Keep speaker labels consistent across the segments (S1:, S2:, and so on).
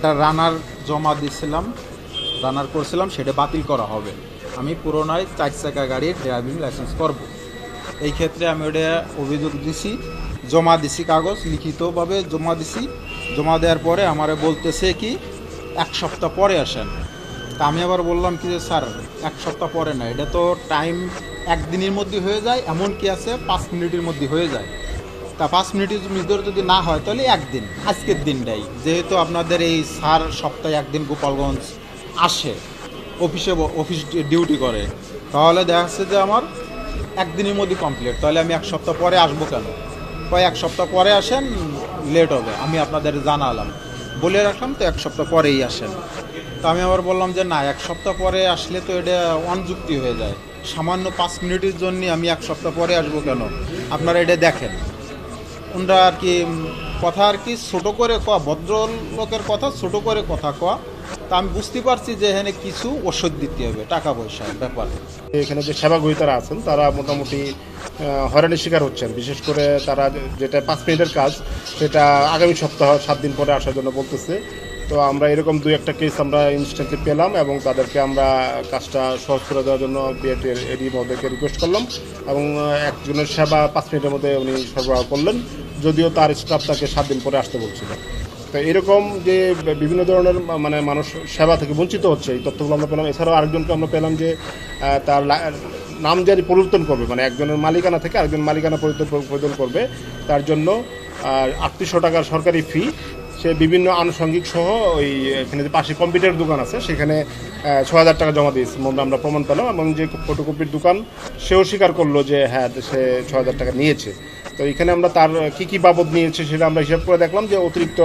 S1: এটা রানার জমা দিছিলাম, রানার করছিলাম, সেটা বাতিল করা হবে। আমি পুরোনায় চার চাকা গাড়ির ড্রাইভিং লাইসেন্স করব। এই ক্ষেত্রে আমি ওটা অভিযোগ দিছি, জমা দিছি কাগজ, লিখিতভাবে জমা দিছি। জমা দেওয়ার পরে আমারে বলতেছে কি, এক সপ্তাহ পরে আসেন। তা আমি আবার বললাম কি যে, স্যার, এক সপ্তাহ পরে না, এটা তো টাইম একদিনের মধ্যে হয়ে যায় এমন কি আছে পাঁচ মিনিটের মধ্যে হয়ে যায়। তা পাঁচ মিনিটের ভিতরে যদি না হয়, তাহলে একদিন, আজকের দিনটাই। যেহেতু আপনাদের এই স্যার সপ্তাহে একদিন গোপালগঞ্জ আসে, অফিসে অফিস ডিউটি করে, তাহলে দেখা যাচ্ছে যে আমার একদিনের মধ্যে কমপ্লিট তাহলে আমি এক সপ্তাহ পরে আসব কেন? কয় এক সপ্তাহ পরে আসেন লেট হবে, আমি আপনাদের জানালাম। বলে রাখলাম তো এক সপ্তাহ পরেই আসেন। তো আমি আবার বললাম যে না, এক সপ্তাহ পরে আসলে তো এটা অনযুক্তি হয়ে যায়। সামান্য পাঁচ মিনিটের জন্য আমি এক সপ্তাহ পরে আসব কেন? আপনারা এটা দেখেন। ওনারা আর কি কথা আর কি ছোট করে কয়া, ভদ্রলোকের কথা ছোট করে কথা কয়া। তা আমি বুঝতে পারছি যে এখানে কিছু ওষুধ দিতে হবে টাকা পয়সার ব্যাপার।
S2: এখানে যে সেবা গ্রহীতারা আছেন, তারা মোটামুটি হয়রানির শিকার হচ্ছেন। বিশেষ করে তারা যেটা পাঁচ মিনিটের কাজ, সেটা আগামী সপ্তাহ সাত দিন পরে আসার জন্য বলতেছে। তো আমরা এরকম দুই একটা কেস আমরা ইনস্ট্যান্টলি পেলাম এবং তাদেরকে আমরা কাজটা সহজ করে দেওয়ার জন্য বিএটির এডি মহোদয়কে রিকোয়েস্ট করলাম এবং একজনের সেবা পাঁচ মিনিটের মধ্যে উনি সরবরাহ করলেন। যদিও তার স্টাফ তাকে সাত দিন পরে আসতে বলছিল। তো এরকম যে বিভিন্ন ধরনের মানে মানুষ সেবা থেকে বঞ্চিত হচ্ছে, এই তথ্যগুলো আমরা পেলাম। এছাড়াও আরেকজনকে আমরা পেলাম যে তার নাম জারি পরিবর্তন করবে মানে একজনের মালিকানা থেকে আরেকজন মালিকানা পরিবর্তন করবে। তার জন্য আটত্রিশশো টাকার সরকারি ফি সে বিভিন্ন আনুষঙ্গিক সহ ওই এখানে যে পাশে কম্পিউটার দোকান আছে, সেখানে ছ হাজার টাকা জমা দিয়েছে। আমরা প্রমাণ পেলাম এবং যে ফটোকপির দোকান, সেও স্বীকার করল যে হ্যাঁ সে ছ হাজার টাকা নিয়েছে। তো এখানে আমরা তার, কি কি বাবদ নিয়েছে সেটা আমরা হিসাব করে দেখলাম যে অতিরিক্ত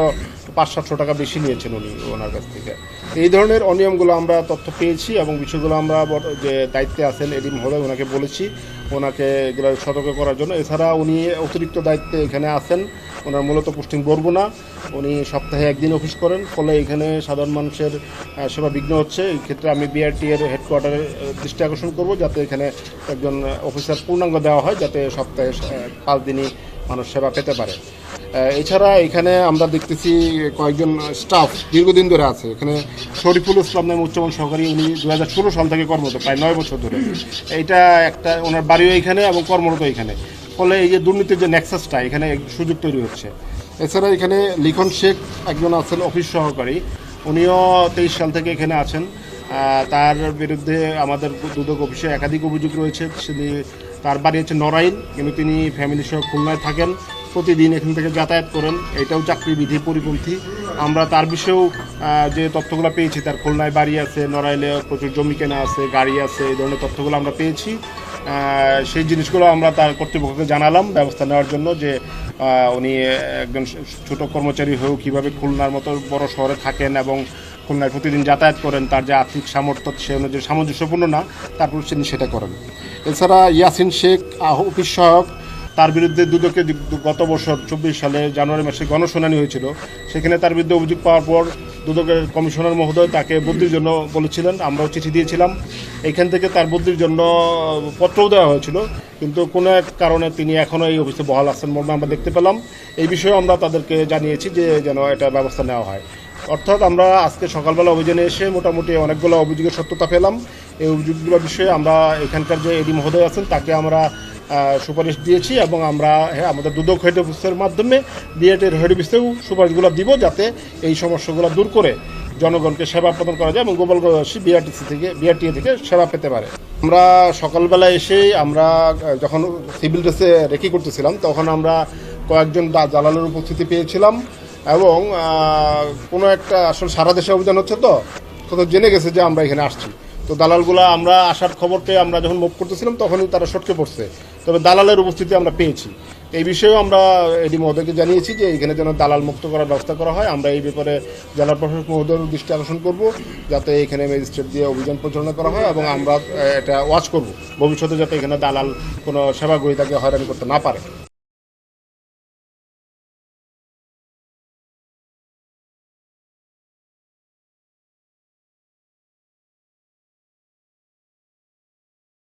S2: পাঁচ সাতশো টাকা বেশি নিয়েছেন উনি ওনার কাছ থেকে। এই ধরনের অনিয়মগুলো আমরা তথ্য পেয়েছি এবং বিষয়গুলো আমরা যে দায়িত্বে আছেন এডি মহোদয় ওনাকে বলেছি ওনাকে এগুলো সতর্ক করার জন্য। এছাড়া উনি অতিরিক্ত দায়িত্বে এখানে আছেন, ওনার মূলত পোস্টিং বরগুনা। উনি সপ্তাহে একদিন অফিস করেন, ফলে এখানে সাধারণ মানুষের সেবা বিঘ্ন হচ্ছে। এই ক্ষেত্রে আমি বিআরটি এর হেডকোয়ার্টারে দৃষ্টি আকর্ষণ করব যাতে এখানে একজন, অফিসার পূর্ণাঙ্গ দেওয়া হয়, যাতে সপ্তাহে পাঁচ দিনই মানুষ সেবা পেতে পারে। এছাড়া এখানে আমরা দেখতেছি কয়েকজন স্টাফ দীর্ঘদিন ধরে আছে। এখানে শরীফুল ইসলাম নামে উচ্চমান সহকারী, উনি দু হাজার ষোলো সাল থেকে কর্মরত, প্রায় নয় বছর ধরে। এইটা একটা, ওনার বাড়িও এখানে এবং কর্মরত এখানে। ফলে এই যে দুর্নীতির যে নেক্সাসটা এখানে সুযোগ তৈরি হচ্ছে। এছাড়া এখানে লিখন শেখ একজন আছেন অফিস সহকারী। উনিও তেইশ সাল থেকে এখানে আছেন। তার বিরুদ্ধে আমাদের দুদক অফিসে একাধিক অভিযোগ রয়েছে। তিনি, তার বাড়ি হচ্ছে নরাইন কিন্তু তিনি ফ্যামিলি সহ খুলনায় থাকেন। প্রতিদিন এখান থেকে যাতায়াত করেন। এটাও চাকরি বিধি পরিপন্থী। আমরা তার বিষয়েও যে তথ্যগুলো পেয়েছি, তার খুলনায় বাড়ি আছে, নড়াইলে প্রচুর জমি কেনা আছে, গাড়ি আছে, এই ধরনের তথ্যগুলো আমরা পেয়েছি। সেই জিনিসগুলো আমরা তার কর্তৃপক্ষকে জানালাম, ব্যবস্থা নেওয়ার জন্য যে উনি একজন ছোট কর্মচারী হয়েও কীভাবে খুলনার মতো বড় শহরে থাকেন এবং খুলনায় প্রতিদিন যাতায়াত করেন, তার যে আর্থিক সামর্থ্য, সে অনুযায়ী সামঞ্জস্যপূর্ণ না, তারপর তিনি সেটা করেন। এছাড়া ইয়াসিন শেখ অফিস সহায়ক তার বিরুদ্ধে দুদকে গত বছর চব্বিশ সালে জানুয়ারি মাসে গণশুনানি হয়েছিল। সেখানে তার বিরুদ্ধে অভিযোগ পাওয়ার পর দুদকের কমিশনার মহোদয় তাকে বদলির জন্য বলেছিলেন। আমরাও চিঠি দিয়েছিলাম। এখান থেকে তার বদলির জন্য পত্রও দেওয়া হয়েছিল। কিন্তু কোনো এক কারণে তিনি এখনও এই অফিসে বহাল আছেন মর্মে আমরা দেখতে পেলাম। এই বিষয়ে আমরা তাদেরকে জানিয়েছি যে যেন এটা ব্যবস্থা নেওয়া হয়। অর্থাৎ আমরা আজকে সকালবেলা অভিযানে এসে মোটামুটি অনেকগুলো অভিযোগের সত্যতা পেলাম। এই অভিযোগগুলোর বিষয়ে আমরা এখানকার যে এডি মহোদয় আছেন, তাকে আমরা সুপারিশ দিয়েছি এবং আমরা হ্যাঁ আমাদের দুদক হেড অফিসের মাধ্যমে বিএটের হেড অফিসেও সুপারিশগুলো দিব যাতে এই সমস্যাগুলো দূর করে জনগণকে সেবা প্রদান করা যায় এবং গোপালগঞ্জবাসী বিআরটিসি থেকে, বিআরটিএ থেকে সেবা পেতে পারে। আমরা সকালবেলা এসেই আমরা যখন সিভিল ড্রেসে রেকি করতেছিলাম, তখন আমরা কয়েকজন দালালের উপস্থিতি পেয়েছিলাম এবং কোনো একটা আসলে সারা দেশে অভিযান হচ্ছে তো কোথাও জেনে গেছে যে আমরা এখানে আসছি। তো দালালগুলো আমরা আসার খবর পেয়ে আমরা যখন মুভ করতেছিলাম, তখনই তারা সটকে পড়ছে। তবে দালালের উপস্থিতি আমরা পেয়েছি। এই বিষয়েও আমরা এডি মহোদয়কে জানিয়েছি যে এখানে যেন দালাল মুক্ত করার ব্যবস্থা করা হয়। আমরা এই ব্যাপারে জেলা প্রশাসক মহোদয়ের দৃষ্টি আকর্ষণ করব, যাতে এখানে ম্যাজিস্ট্রেট দিয়ে অভিযান পরিচালনা করা হয় এবং আমরা এটা ওয়াচ করব। ভবিষ্যতে যাতে এখানে দালাল কোনো সেবা গ্রহীতাকে হয়রানি করতে না পারে।